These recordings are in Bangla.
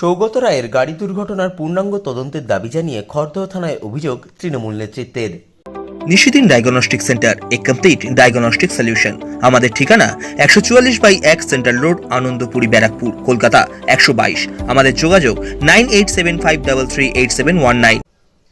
সৌগত রায়ের গাড়ি দুর্ঘটনার পূর্ণাঙ্গ তদন্তের দাবি জানিয়ে খড়দহ থানায় অভিযোগ তৃণমূল নেতৃত্বের। নিশিদিন ডায়াগনস্টিক সেন্টার এ কমপ্লিট ডায়াগনস্টিক সলিউশন আমাদের ঠিকানা একশো চুয়াল্লিশ বাই এক সেন্ট্রাল রোড আনন্দপুরি ব্যারাকপুর কলকাতা একশো বাইশ। আমাদের যোগাযোগ nine eight seven five double three eight seven one nine.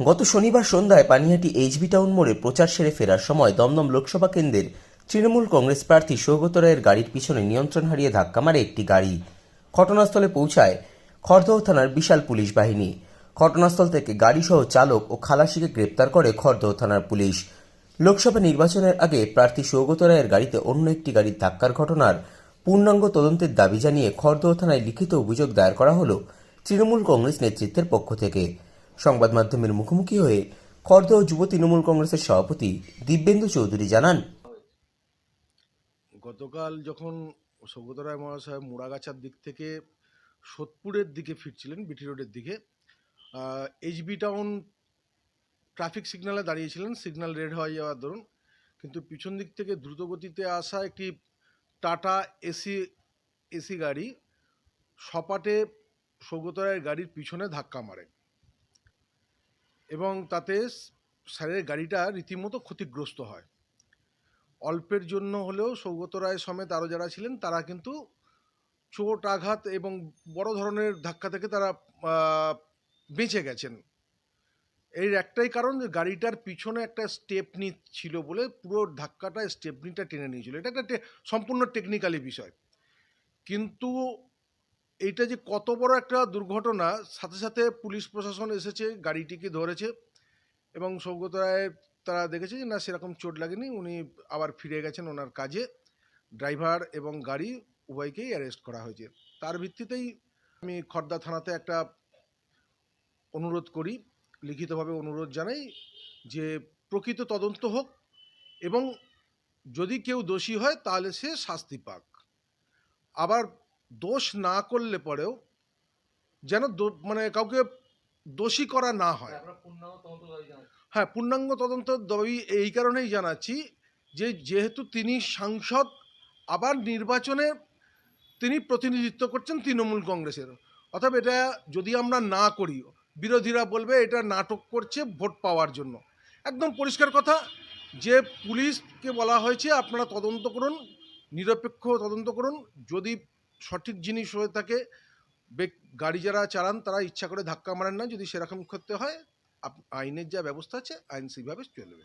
গত শনিবার সন্ধ্যায় পানিহাটি এইচবি টাউন মোড়ে প্রচার সেরে ফেরার সময় দমদম লোকসভা কেন্দ্রের তৃণমূল কংগ্রেস প্রার্থী সৌগত রায়ের গাড়ির পিছনে নিয়ন্ত্রণ হারিয়ে ধাক্কা মারে একটি গাড়ি। ঘটনাস্থলে পৌঁছায় খড়দহ থানার বিশাল পুলিশ বাহিনী। ঘটনাস্থল থেকে গাড়িসহ চালক ও খালাসিকে গ্রেপ্তার করে খড়দহ থানার পুলিশ। লোকসভা নির্বাচনের আগে প্রার্থী সৌগত রায়ের গাড়িতে অন্য একটি গাড়ির ধাক্কার ঘটনার পূর্ণাঙ্গ তদন্তের দাবি জানিয়ে খড়দহ থানায় লিখিত অভিযোগ দায়ের করা হল তৃণমূল কংগ্রেস নেতৃত্বের পক্ষ থেকে। সংবাদ মাধ্যমের মুখোমুখি হয়ে খড়দহ যুব তৃণমূল কংগ্রেসের সভাপতি দিব্যেন্দু চৌধুরী জানান। গতকাল যখন সৌগত রায় মহাশয় মুড়াগাছার দিক থেকে সোদপুরের দিকে ফিরছিলেন বিটি রোডের দিকে। এইচবি টাউন ট্রাফিক সিগনালে দাঁড়িয়েছিলেন সিগনাল রেড হয়ে যাওয়ার দরুন। কিন্তু পিছন দিক থেকে দ্রুতগতিতে আসা একটি টাটা এসি এসি গাড়ি সপাটে সৌগত রায়ের গাড়ির পিছনে ধাক্কা মারে এবং তাতে স্যারের গাড়িটা রীতিমতো ক্ষতিগ্রস্ত হয়। অল্পের জন্য হলেও সৌগত রায় সমেত আরও যারা ছিলেন, তারা কিন্তু চোট, আঘাত এবং বড় ধরনের ধাক্কা থেকে তারা বেঁচে গেছেন। এর একটাই কারণ যে গাড়িটার পিছনে একটা স্টেপনি ছিল বলে পুরো ধাক্কাটা স্টেপনিটা টেনে নিয়েছিল। এটা একটা সম্পূর্ণ টেকনিক্যালি বিষয়। কিন্তু এইটা যে কত বড় একটা দুর্ঘটনা, সাথে সাথে পুলিশ প্রশাসন এসেছে, গাড়িটিকে ধরেছে এবং সৌগত রায় তারা দেখেছে যে না, সেরকম চোট লাগেনি, উনি আবার ফিরে গেছেন ওনার কাজে। ড্রাইভার এবং গাড়ি উভয়কেই অ্যারেস্ট করা হয়েছে। তার ভিত্তিতেই আমি খর্দা থানাতে একটা অনুরোধ করি লিখিতভাবে অনুরোধ জানাই যে প্রকৃত তদন্ত হোক এবং যদি কেউ দোষী হয় তাহলে সে শাস্তি পাক। আবার দোষ না করলে পরেও যেন মানে কাউকে দোষী করা না হয়। হ্যাঁ পূর্ণাঙ্গ তদন্ত দাবি এই কারণেই জানাচ্ছি যে যেহেতু তিনি সাংসদ আবার নির্বাচনে তিনি প্রতিনিধিত্ব করছেন তৃণমূল কংগ্রেসের অর্থাৎ এটা যদি আমরা না করি বিরোধীরা বলবে এটা নাটক করছে ভোট পাওয়ার জন্য। একদম পরিষ্কার কথা, যে পুলিশকে বলা হয়েছে আপনারা তদন্ত করুন, নিরপেক্ষ তদন্ত করুন, যদি সঠিক জিনিস হয়ে থাকে গাড়ি যারা চালান তারা ইচ্ছা করে ধাক্কা মারেন না, যদি সেরকম করতে হয় আইনের যা ব্যবস্থা আছে, আইন সেইভাবে চলবে।